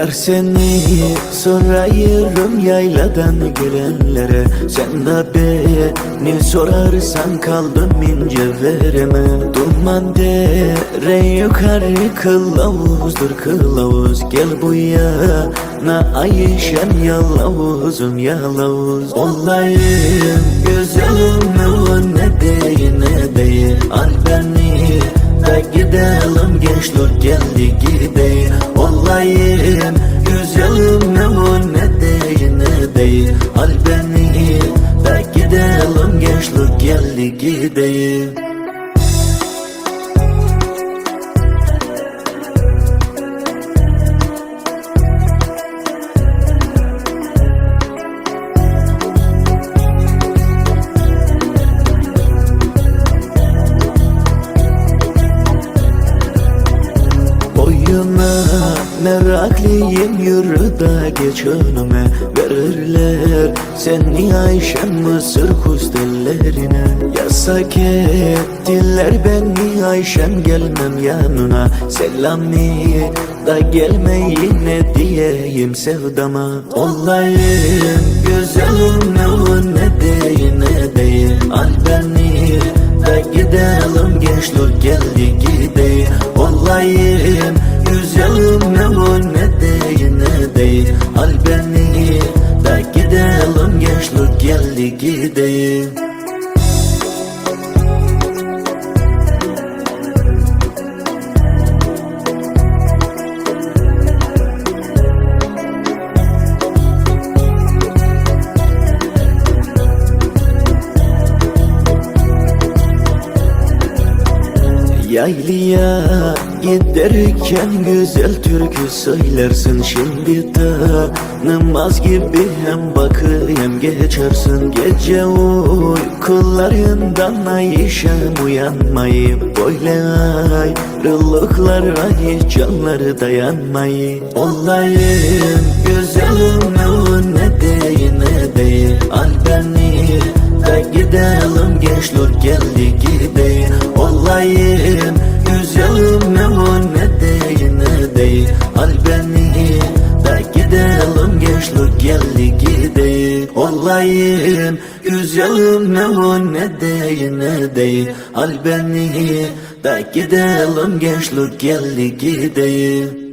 Yar seni sorayım yayladan gelenlere. Sen de beni sorarsan kaldım ince vereme. Duman dere yukarı kılavuzdur kılavuz Gel bu yana Ayşem yalavuzum yalavuz Olayım güzelim ne değil ne değil gençler geldi gidelim Boyuna meraklıyım yürü da geç önüme. Verirler seni Ayşem Mısır kustellerine. Yasak ettiler beni Ayşem gelmem yanına. Selami da gelme yine diyeyim sevdama. Olayım güzelim ne o ne değil ne değil. Al beni da gidelim gençler geldi gençler geldi gidelim Yaylıya giderken güzel türkü söylersin. Şimdi tanımaz gibi hem bakır geçersin. Gece uykularından ayşem uyanmayı Böyle ayrılıklara hiç canları dayanmayı Olayım güzelim ne değil ne değil gençler geldi gidelim Olayım. Güzelim ne o ne değil ne değil Al beni da gidelim gençler geldi gidelim